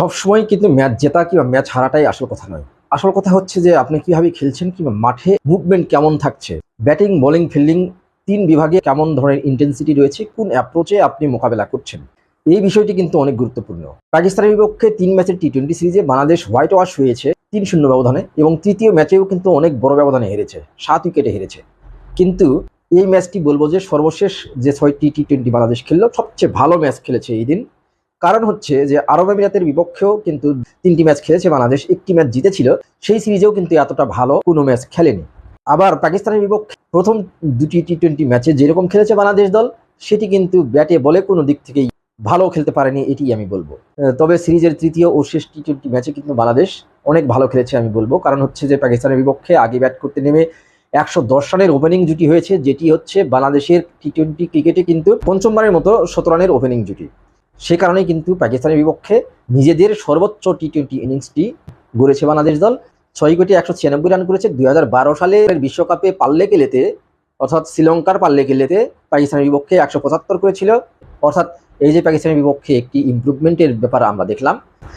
সবসময় কিন্তু ম্যাচ জেতা কিংবা ম্যাচ হারাটাই আসল কথা নয়। আসল কথা হচ্ছে যে আপনি কীভাবে খেলছেন কিংবা মাঠে মুভমেন্ট কেমন থাকছে ব্যাটিং বোলিং ফিল্ডিং তিন বিভাগে কেমন ধরনের ইন্টেন্সিটি রয়েছে, কোন অ্যাপ্রোচে আপনি মোকাবেলা করছেন, এই বিষয়টি কিন্তু অনেক গুরুত্বপূর্ণ। পাকিস্তানের বিপক্ষে তিন ম্যাচের টি টোয়েন্টি সিরিজে বাংলাদেশ হোয়াইট ওয়াশ হয়েছে তিন শূন্য ব্যবধানে এবং তৃতীয় ম্যাচেও কিন্তু অনেক বড় ব্যবধানে হেরেছে, সাত উইকেটে হেরেছে। কিন্তু এই ম্যাচটি বলব যে সর্বশেষ যে ছয়টি টি টোয়েন্টি বাংলাদেশ খেললো, সবচেয়ে ভালো ম্যাচ খেলেছে এই দিন কারণ হচ্ছে যে আরব আমিরাতের বিপক্ষেও কিন্তু তিনটি ম্যাচ খেলেছে বাংলাদেশ। একটি ম্যাচ জিতেছিল, সেই সিরিজেও কিন্তু এতটা ভালো কোনো ম্যাচ খেলেনি। আবার পাকিস্তানের বিপক্ষে প্রথম দুটি টি টোয়েন্টি ম্যাচে যেরকম খেলেছে বাংলাদেশ দল, সেটি কিন্তু ব্যাটে বলে কোনো দিক থেকেই ভালো খেলতে পারেনি, এটি আমি বলব। তবে সিরিজের তৃতীয় ও শেষ টি টোয়েন্টি ম্যাচে কিন্তু বাংলাদেশ অনেক ভালো খেলেছে আমি বলব। কারণ হচ্ছে যে পাকিস্তানের বিপক্ষে আগে ব্যাট করতে নেমে একশো দশ রানের ওপেনিং জুটি হয়েছে, যেটি হচ্ছে বাংলাদেশের টি টোয়েন্টি ক্রিকেটে কিন্তু পঞ্চমবারের মতো শত রানের ওপেনিং জুটি। সে কারণে কিন্তু পাকিস্তানের বিপক্ষে নিজেদের সর্বোচ্চ টি টোয়েন্টি ইনিংসটি গড়েছে বাংলাদেশ দল। ছয় কোটি একশো ছিয়ানব্বই রান করেছে। দুই হাজার বারো সালের বিশ্বকাপে পাল্লে কেলেতে, অর্থাৎ শ্রীলঙ্কার পাল্লে কেলেতে পাকিস্তানের বিপক্ষে একশো পঁচাত্তর করেছিল। অর্থাৎ এই যে পাকিস্তানের বিপক্ষে একটি ইমপ্রুভমেন্টের ব্যাপার আমরা দেখলাম।